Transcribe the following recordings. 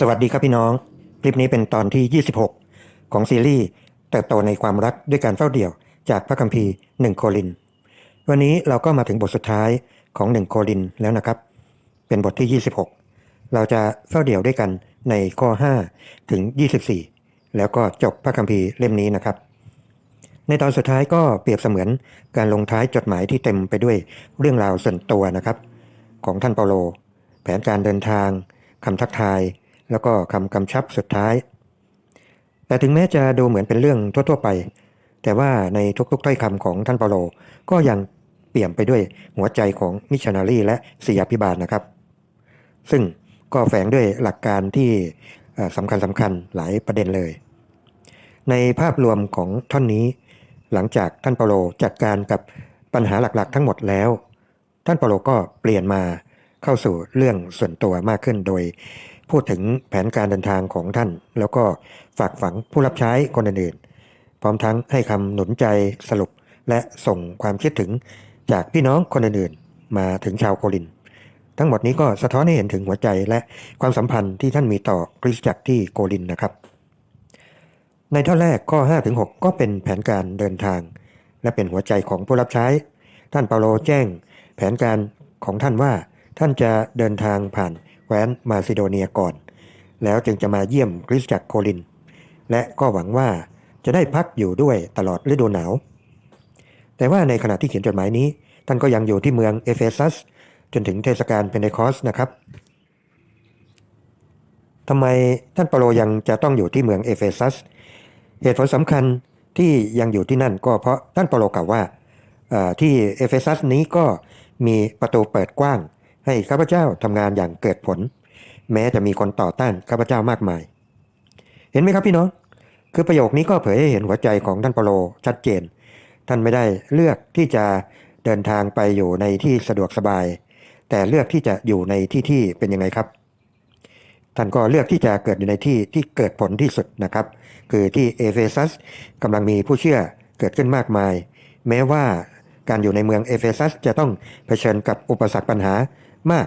สวัสดีครับพี่น้อง คลิปนี้เป็นตอนที่ 26 ของซีรีส์เติบโตในความรักด้วยการเฝ้าเดี่ยวจากพระคัมภีร์ 1 โคริน วันนี้เราก็มาถึงบทสุดท้ายของ 1 โครินแล้วนะครับ เป็นบทที่ 26 เราจะเฝ้าเดี่ยวด้วยกันในข้อ 5 ถึง 24 แล้วก็จบพระคัมภีร์เล่มนี้นะครับ ในตอนสุดท้ายก็เปรียบเสมือนการลงท้ายจดหมายที่เต็มไปด้วยเรื่องราวส่วนตัวนะครับ ของท่านเปาโล แผนการเดินทางคำทักทาย แล้วก็คำกำชับสุดท้าย แต่ถึงแม้จะดูเหมือนเป็นเรื่องทั่วๆไป แต่ว่าในทุกๆถ้อยคำของท่านเปาโลก็ยังเปี่ยมไปด้วยหัวใจของมิชชันนารีและศิยาพิบาลนะครับ ซึ่งก็แฝงด้วยหลักการที่สำคัญสำคัญหลายประเด็นเลย ในภาพรวมของท่อนนี้ หลังจากท่านเปาโลจัดการกับปัญหาหลักๆ ทั้งหมดแล้ว ท่านเปาโลก็เปลี่ยนมาเข้าสู่เรื่องส่วนตัวมากขึ้นโดย พูดถึงแผนการเดินทางของท่าน แล้วก็ฝากฝังผู้รับใช้คนอื่นๆ พร้อมทั้งให้คำหนุนใจสรุปและส่งความคิดถึงจากพี่น้องคนอื่นๆ มาถึงชาวโคริน ทั้งหมดนี้ก็สะท้อนให้เห็นถึงหัวใจและความสัมพันธ์ที่ท่านมีต่อคริสตจักรที่โครินนะครับ ในท่อแรกข้อ5ถึง6ก็เป็นแผนการเดินทาง และเป็นหัวใจของผู้รับใช้ ท่านเปาโลแจ้ง แผนการของท่านว่าท่านจะเดินทางผ่าน แคว้นมาซิโดเนียก่อน แล้วจึงจะมาเยี่ยมคริสตจักรโคริน และก็หวังว่าจะได้พักอยู่ด้วยตลอดฤดูหนาว แต่ว่าในขณะที่เขียนจดหมายนี้ ท่านก็ยังอยู่ที่เมืองเอเฟซัส จนถึงเทศกาลเพนเทคอสนะครับทำไมท่านเปโลยังจะต้องอยู่ที่เมืองเอเฟซัส เหตุผลสำคัญที่ยังอยู่ที่นั่นก็เพราะท่านเปโลกล่าวว่าที่เอเฟซัสนี้ก็มีประตูเปิดกว้าง ให้ข้าพเจ้าทำงานอย่างเกิดผล แม้จะมีคนต่อต้านข้าพเจ้ามากมาย เห็นไหมครับพี่น้อง คือประโยคนี้ก็เผยให้เห็นหัวใจของท่านเปโลชัดเจน ท่านไม่ได้เลือกที่จะเดินทางไปอยู่ในที่สะดวกสบาย แต่เลือกที่จะอยู่ในที่ที่เป็นยังไงครับ ท่านก็เลือกที่จะเกิดอยู่ในที่ที่เกิดผลที่สุดนะครับ คือที่เอเฟซัสกำลังมีผู้เชื่อเกิดขึ้นมากมาย แม้ว่าการอยู่ในเมืองเอเฟซัสจะต้องเผชิญกับอุปสรรคปัญหา มาก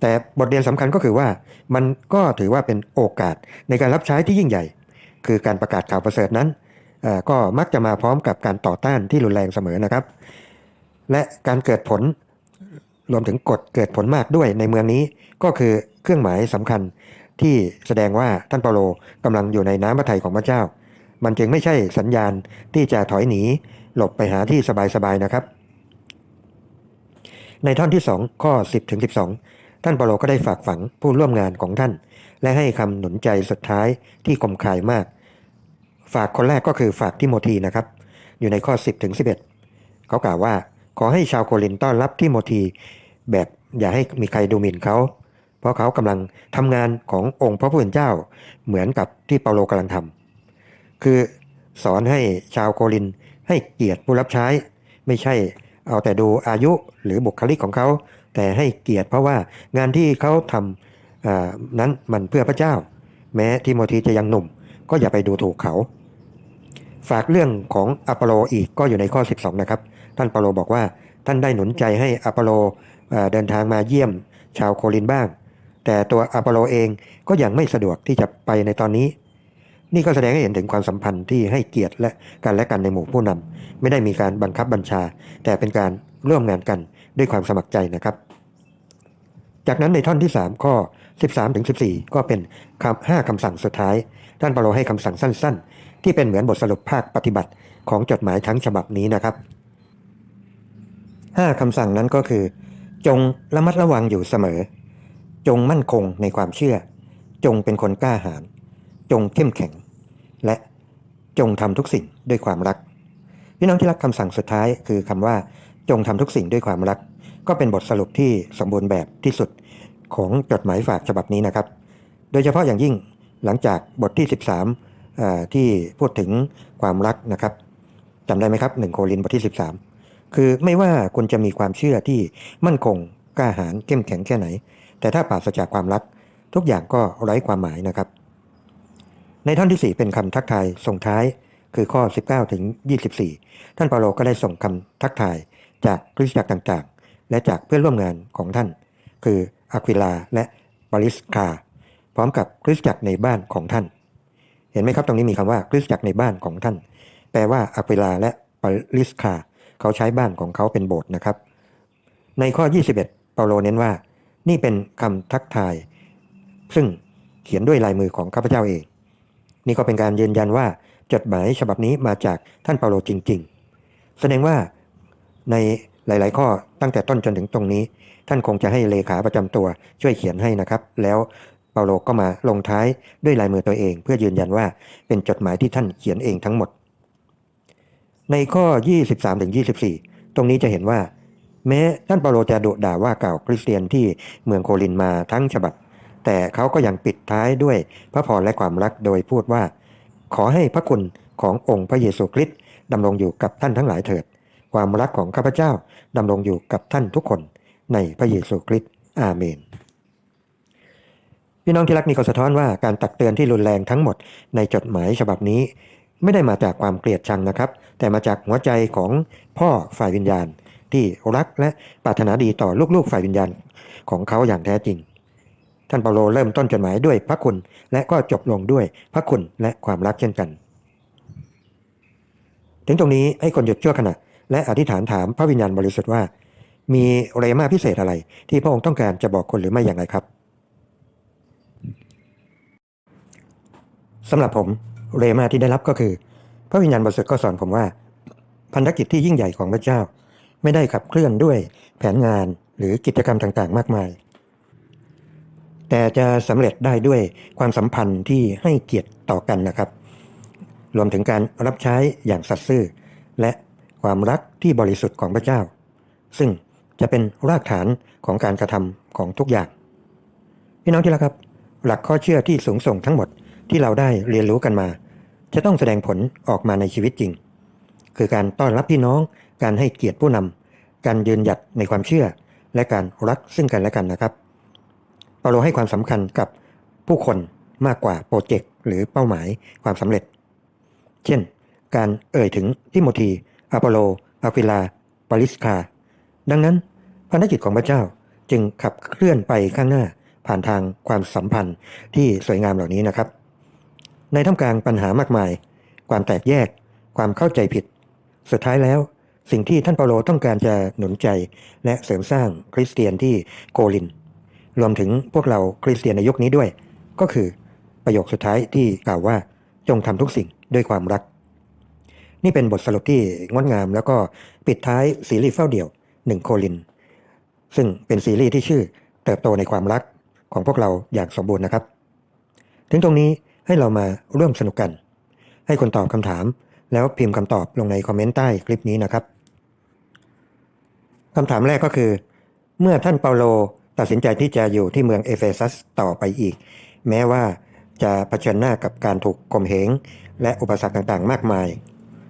แต่บทเรียนสำคัญก็คือว่า มันก็ถือว่าเป็นโอกาสในการรับใช้ที่ยิ่งใหญ่ คือการประกาศข่าวประเสริฐนั้น ก็มักจะมาพร้อมกับการต่อต้านที่รุนแรงเสมอนะครับ และการเกิดผลรวมถึงกฎเกิดผลมากด้วยในเมืองนี้ก็คือเครื่องหมายสำคัญที่แสดงว่าท่านเปาโลกำลังอยู่ในน้ำพระทัยของพระเจ้า มันจึงไม่ใช่สัญญาณที่จะถอยหนี หลบไปหาที่สบายๆนะครับ ในท่อนที่ 2 ข้อ 10ถึง12 ท่านเปาโลก็ได้ฝากฝังผู้ร่วมงานของท่าน และให้คำหนุนใจสุดท้ายที่คมคายมาก ฝากคนแรกก็คือฝากทิโมธีนะครับ อยู่ในข้อ 10ถึง11 เขากล่าวว่า ขอให้ชาวโครินต้อนรับทิโมธีแบบอย่าให้มีใครดูหมิ่นเขาเพราะเขากำลังทำงานขององค์พระผู้เป็นเจ้า เหมือนกับที่เปาโลกำลังทำคือสอนให้ชาวโครินให้เกียรติผู้รับใช้ ไม่ใช่ เอาแต่ดูอายุหรือบุคลิกของเขา แต่ให้เกียรติเพราะว่างานที่เขาทำนั้นมันเพื่อพระเจ้า แม้ทิโมธีจะยังหนุ่ม ก็อย่าไปดูถูกเขา ฝากเรื่องของอปโลอีกก็อยู่ในข้อ 12 นะครับ ท่านเปาโลบอกว่าท่านได้หนุนใจให้อปโลเอ่อเดินทางมาเยี่ยมชาวโครินบ้าง แต่ตัวอปโลเองก็ยังไม่สะดวกที่จะไปในตอนนี้ นี่ก็แสดงให้เห็นถึงความสัมพันธ์ที่ให้เกียรติและกันและกันในหมู่ผู้นำไม่ได้มีการบังคับบัญชา แต่เป็นการร่วมงานกันด้วยความสมัครใจนะครับ จากนั้นในท่อนที่ 3 ข้อ 13ถึง14 ก็เป็นคำห้าคำสั่งสุดท้าย ท่านเปาโลให้คำสั่งสั้น ๆ ที่เป็นเหมือนบทสรุปภาคปฏิบัติของจดหมายทั้งฉบับนี้นะครับห้าคำสั่งนั้นก็คือ จงระมัดระวังอยู่เสมอ จงมั่นคงในความเชื่อ จงเป็นคนกล้าหาญ จงเข้มแข็ง และจงทำทุกสิ่งด้วยความรัก พี่น้องที่รักคำสั่งสุดท้ายคือคำว่าจงทำทุกสิ่งด้วยความรัก ก็เป็นบทสรุปที่สมบูรณ์แบบที่สุดของจดหมายฝากฉบับนี้นะครับ โดยเฉพาะอย่างยิ่งหลังจากบทที่ 13เอ่อที่พูดถึงความรักนะครับจำได้ไหมครับ1โครินบทที่ 13 คือไม่ว่าคุณจะมีความเชื่อที่มั่นคงกล้าหาญเข้มแข็งแค่ไหน แต่ถ้าปราศจากความรัก ทุกอย่างก็ไร้ความหมายนะครับ ในท่อนที่ 4 เป็นคำทักทายส่งท้ายคือข้อ 19 ถึง 24 ท่านเปาโลก็ได้ส่งคำทักทายจากคริสตจักรต่างๆ และจากเพื่อนร่วมงานของท่าน คืออะควิลาและปาริสคาพร้อมกับคริสตจักรในบ้านของท่าน เห็นไหมครับตรงนี้มีคำว่าคริสตจักรในบ้านของท่าน แปลว่าอัควิลาและปาริสคาเขาใช้บ้านของเขาเป็นโบสถ์นะครับ ในข้อ 21 เปาโลเน้นว่า นี่เป็นคำทักทาย ซึ่งเขียนด้วยลายมือของข้าพเจ้าเอง นี่ก็เป็นการยืนยันว่าจดหมายฉบับนี้มาจากท่านเปาโลจริง ๆ แสดงว่าในหลาย ๆ ข้อตั้งแต่ต้นจนถึงตรงนี้ ท่านคงจะให้เลขาประจำตัวช่วยเขียนให้นะครับ แล้วเปาโลก็มาลงท้ายด้วยลายมือตัวเอง เพื่อยืนยันว่าเป็นจดหมายที่ท่านเขียนเองทั้งหมด ในข้อ 23-24ตรงนี้จะเห็นว่า แม้ท่านเปาโลจะดุด่าว่ากล่าวคริสเตียนที่เมืองโคลินมาทั้งฉบับ แต่เขาก็ยังปิดท้ายด้วยพระพรและความรักโดยพูดว่า ขอให้พระคุณขององค์พระเยซูคริสต์ดำรงอยู่กับท่านทั้งหลายเถิด ความรักของข้าพเจ้าดำรงอยู่กับท่านทุกคนในพระเยซูคริสต์อาเมนพี่น้องที่รักนี่ก็สะท้อนว่าการตักเตือนที่รุนแรงทั้งหมดในจดหมายฉบับนี้ ไม่ได้มาจากความเกลียดชังนะครับ แต่มาจากหัวใจของพ่อฝ่ายวิญญาณ ที่รักและปรารถนาดีต่อลูกๆฝ่ายวิญญาณของเขาอย่างแท้จริง ท่านเปาโลเริ่มต้นจดหมายด้วยพระคุณ และก็จบลงด้วยพระคุณและความรักเช่นกัน ถึงตรงนี้ให้คนหยุดชั่วขณะ และอธิษฐานถามพระวิญญาณบริสุทธิ์ว่า มีเรมาพิเศษอะไร ที่พระองค์ต้องการจะบอกคนหรือไม่อย่างไรครับสำหรับผมเรมาที่ได้รับก็คือ พระวิญญาณบริสุทธิ์ก็สอนผมว่า พันธกิจที่ยิ่งใหญ่ของพระเจ้า ไม่ได้ขับเคลื่อนด้วยแผนงานหรือกิจกรรมต่างๆ มากมาย แต่จะสำเร็จได้ด้วยความสัมพันธ์ที่ให้เกียรติต่อกันนะครับ รวมถึงการรับใช้อย่างสัตย์ซื่อ และความรักที่บริสุทธิ์ของพระเจ้า ซึ่งจะเป็นรากฐานของการกระทำของทุกอย่าง พี่น้องที่รักครับ หลักข้อเชื่อที่สูงส่งทั้งหมดที่เราได้เรียนรู้กันมา จะต้องแสดงผลออกมาในชีวิตจริง คือการต้อนรับพี่น้อง การให้เกียรติผู้นำการยืนหยัดในความเชื่อ และการรักซึ่งกันและกันนะครับ เปาโลให้ความสำคัญกับผู้คนมากกว่าโปรเจกต์หรือเป้าหมายความสำเร็จ เช่น การเอ่ยถึงทิโมธีอาโปโลอะควิลาปาริสคา ดังนั้นภารกิจของพระเจ้าจึงขับเคลื่อนไปข้างหน้าผ่านทางความสัมพันธ์ที่สวยงามเหล่านี้นะครับ ในท่ามกลางปัญหามากมาย ความแตกแยก ความเข้าใจผิด สุดท้ายแล้ว สิ่งที่ท่านเปาโลต้องการจะหนุนใจและเสริมสร้างคริสเตียนที่โกลิน รวมถึงพวกเราคริสเตียนในยุคนี้ด้วย ก็คือประโยคสุดท้ายที่กล่าวว่าจงทำทุกสิ่งด้วยความรัก นี่เป็นบทสรุปที่งดงาม แล้วก็ปิดท้ายซีรีส์เฝ้าเดี่ยวหนึ่งโคลิน ซึ่งเป็นซีรีส์ที่ชื่อเติบโตในความรักของพวกเราอย่างสมบูรณ์นะครับ ถึงตรงนี้ให้เรามาร่วมสนุกกัน ให้คนตอบคำถาม แล้วพิมพ์คำตอบลงในคอมเมนต์ใต้คลิปนี้นะครับคำถามแรกก็คือ เมื่อท่านเปาโล ตัดสินใจที่จะอยู่ที่เมืองเอเฟซัสต่อไปอีก แม้ว่าจะเผชิญหน้ากับการถูกข่มเหงและอุปสรรคต่างๆ มากมาย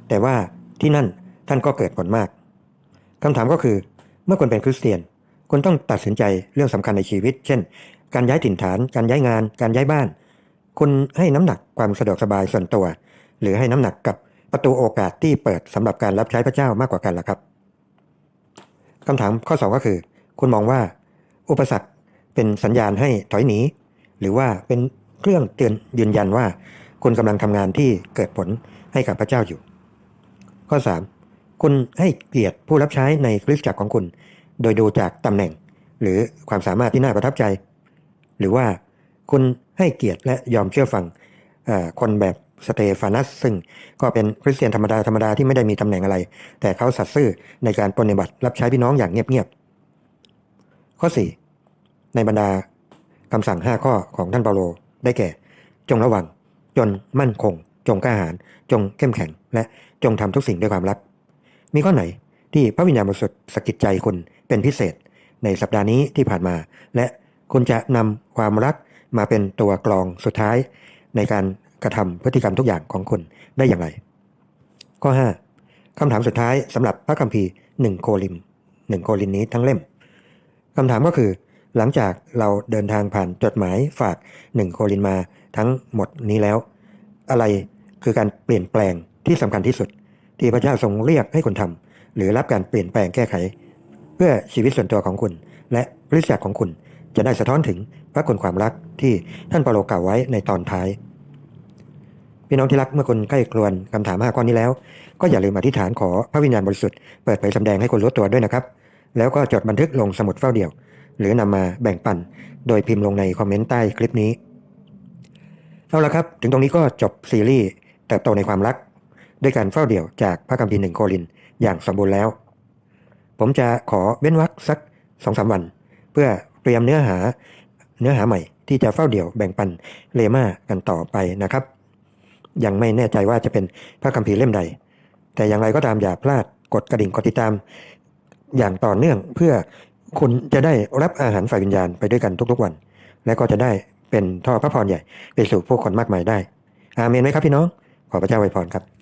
แต่ว่าที่นั่นท่านก็เกิดผลมากคำถามก็คือ เมื่อคุณเป็นคริสเตียนคุณต้องตัดสินใจเรื่องสำคัญในชีวิต เช่น การย้ายถิ่นฐาน การย้ายงาน การย้ายบ้าน คุณให้น้ำหนักความสะดวกสบายส่วนตัว หรือให้น้ำหนักกับประตูโอกาสที่เปิดสำหรับการรับใช้พระเจ้ามากกว่ากันล่ะครับคำถามข้อ 2 ก็คือ คุณมองว่า อุปสรรคเป็นสัญญาณให้ถอยหนี หรือว่าเป็นเครื่องเตือนยืนยันว่า คุณกำลังทำงานที่เกิดผลให้กับพระเจ้าอยู่ ข้อ 3 คุณให้เกียรติผู้รับใช้ในคริสตจักรของคุณ โดยดูจากตำแหน่ง หรือความสามารถที่น่าประทับใจ หรือว่าคุณให้เกียรติและยอมเชื่อฟังคนแบบสเตฟานัสซึ่งก็เป็นคริสเตียนธรรมดาธรรมดาที่ไม่ได้มีตำแหน่งอะไร แต่เขาสัตย์ซื่อในการปฏิบัติรับใช้พี่น้องอย่างเงียบๆข้อ 4 ในบรรดาคำสั่ง 5 ข้อของท่านเปาโล ได้แก่ จงระวัง จนมั่นคง จงกล้าหาญจงเข้มแข็ง และจงทำทุกสิ่งด้วยความรัก มีข้อไหนที่พระวิญญาณบริสุทธิ์สะกิดใจคุณเป็นพิเศษ ในสัปดาห์นี้ที่ผ่านมา และคุณจะนำความรักมาเป็นตัวกรองสุดท้าย ในการกระทำพฤติกรรมทุกอย่างของคุณได้อย่างไร ข้อ 5คำถามสุดท้ายสำหรับพระคัมภีร์1โคลิม1โคลินนี้ทั้งเล่มคำถามก็คือ หลังจากเราเดินทางผ่านจดหมายฝาก1โคลินมาทั้งหมดนี้แล้ว อะไรคือการเปลี่ยนแปลงที่สำคัญที่สุด ที่พระเจ้าทรงเรียกให้คุณทำหรือรับการเปลี่ยนแปลงแก้ไข เพื่อชีวิตส่วนตัวของคุณ และบริษัทของคุณจะได้สะท้อนถึงพระคุณความรักที่ท่านเปาโลกล่าวไว้ในตอนท้าย พี่น้องที่รักเมื่อคนใกล้ครวนคำถามห้าข้อนี้แล้ว ก็อย่าลืมอธิษฐานขอพระวิญญาณบริสุทธิ์เปิดเผยสำแดงให้คนรู้ตัวด้วยนะครับ แล้วก็จดบันทึกลงสมุดเฝ้าเดี่ยว หรือนำมาแบ่งปัน โดยพิมพ์ลงในคอมเมนต์ใต้คลิปนี้ เอาละครับ ถึงตรงนี้ก็จบซีรีส์เติบโตในความรัก ด้วยการเฝ้าเดี่ยวจากพระคัมภีร์หนึ่งโครินอย่างสมบูรณ์แล้ว ผมจะขอเว้นวรรคสักสองสามวัน เพื่อเตรียมเนื้อหาเนื้อหาใหม่ที่จะเฝ้าเดี่ยวแบ่งปันเลมากันต่อไปนะครับ ยังไม่แน่ใจว่าจะเป็นพระคัมภีร์เล่มใด แต่อย่างไรก็ตามอย่าพลาดกดกระดิ่งกดติดตาม อย่างต่อเนื่องเพื่อ คุณจะได้รับอาหารฝ่ายวิญญาณไปด้วยกันทุกๆวัน และก็จะได้เป็นท่อพระพรใหญ่ ไปสู่ผู้คนมากมายได้ อาเมนไหมครับพี่น้อง ขอพระเจ้าไวพรครับ